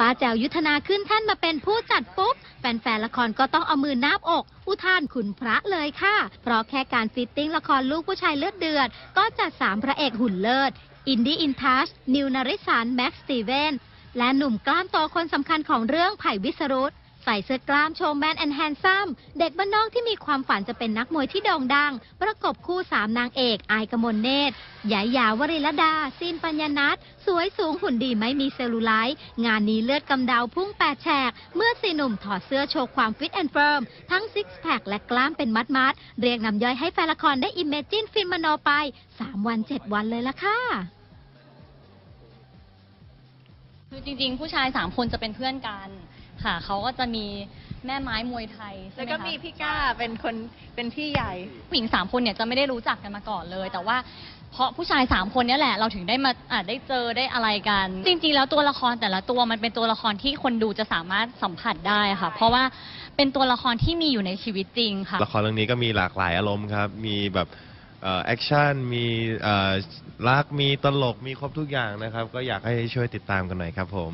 ป้าแจวยุทธนาขึ้นแท่านมาเป็นผู้จัดปุ๊บ แฟนๆละครก็ต้องเอามือนาบอก อุทานขุนพระเลยค่ะ เพราะแค่การฟิตติ้งละครลูกผู้ชายเลือดเดือด ก็จัดสามพระเอกหุ่นเลิศ อินดี้อินทัชนิวนาริสันแม็กซ์สตีเวนและหนุ่มกล้ามโตคนสำคัญของเรื่องไผ่วิสรุต ใส่เสื้อกล้ามโชว์แมนแอนแฮนซัมเด็กบ้านนอกที่มีความฝันจะเป็นนักมวยที่โด่งดัง ประกบคู่สามนางเอกอายกมลเนตรยายาวริลดาซีนปัญญนัทสวยสูงหุ่นดีไม่มีเซลลูไลท์งานนี้เลือดกำเดาพุ่งแปดแฉก เมื่อสี่หนุ่มถอดเสื้อโชว์ความฟิตแอนด์เฟิร์ม ทั้งซิกแพคและกล้ามเป็นมัดมัดเรียกนำย่อยให้แฟนละครได้อิมเมจินฟินมโนไป 3 วัน 7 วันเลยละค่ะคือจริง ๆ ผู้ชายสามคนจะเป็นเพื่อนกัน ค่ะ เขาก็จะมีแม่ไม้มวยไทยใช่แล้วไหมก็คะมีพี่ก้าเป็นคนเป็นพี่ใหญ่ ผู้หญิงสามคนเนี่ยจะไม่ได้รู้จักกันมาก่อนเลย แต่ว่าเพราะผู้ชายสามคนเนี้แหละเราถึงได้มาอะได้เจอได้อะไรกัน จริงๆ แล้วตัวละครแต่ละตัวมันเป็นตัวละครที่คนดูจะสามารถสัมผัสได้ค่ะ เพราะว่าเป็นตัวละครที่มีอยู่ในชีวิตจริงค่ะ ละครเรื่องนี้ก็มีหลากหลายอารมณ์ครับ มีแบบแอคชั่น มีเอ่อรัก มีตลก มีครบทุกอย่างนะครับ ก็อยากให้ช่วยติดตามกันหน่อยครับผม